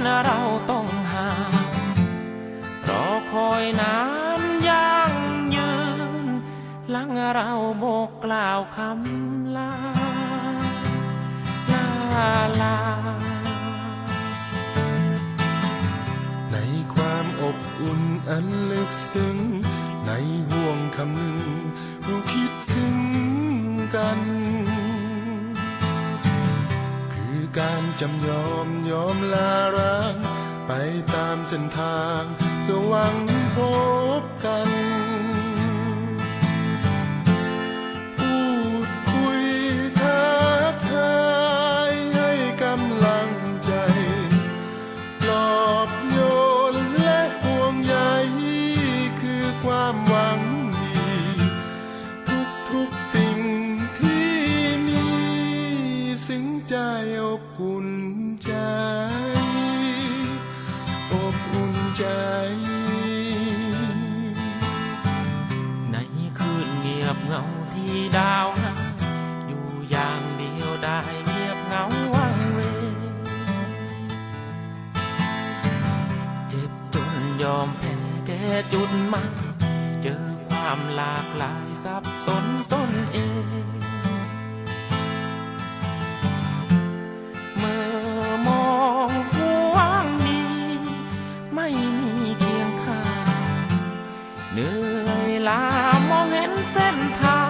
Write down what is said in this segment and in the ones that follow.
กันเราต้องห่างรอคอยนานยังยืนหลังเราโบกกล่าวคำลาลาลา ในความอบอุ่นอันลึกซึ้ง ในห่วงคำหนึ่งเราคิดถึงกัน จำยอมยอมลาร้าง ไปตามเส้นทางเพื่อหวังพบ ดาวอยู่อย่างเดียวได้เงียบเหงาวังเวเจ็บจนยอมแพ้แก่จุดหมายเจอความหลากหลายสับสนตนเองเมื่อมองห่วงดีไม่มีเคียงข้างเหนื่อยล้ามองเห็นเส้นทาง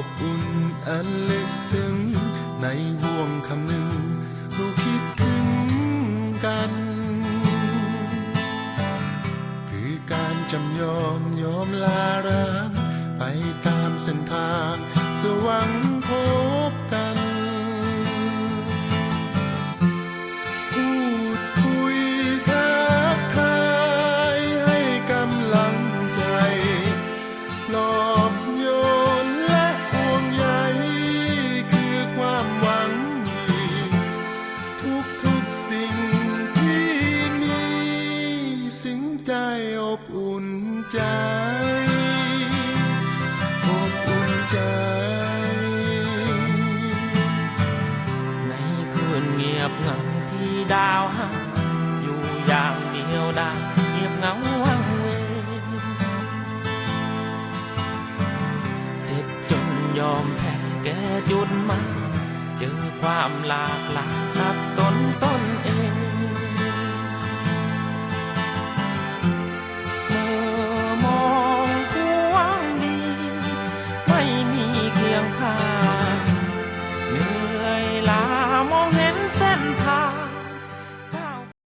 อบอุ่นอันลึกซึ้งในห่วงคำหนึ่งเราคิดถึงกัน คือการจำยอมยอมลาร้างไปตามเส้นทางเพื่อหวัง ใจอบอุ่นใจอบอุ่นใจ ในคืนเงียบเหงาที่ดาวหาอยู่อย่างเดียวได้เงียบเหงาวังเวงเจ็บจนยอมแพ้แก่จุดหมายเจอความหลากหลายสับสนตนเอง ไม่มีเคียงข้า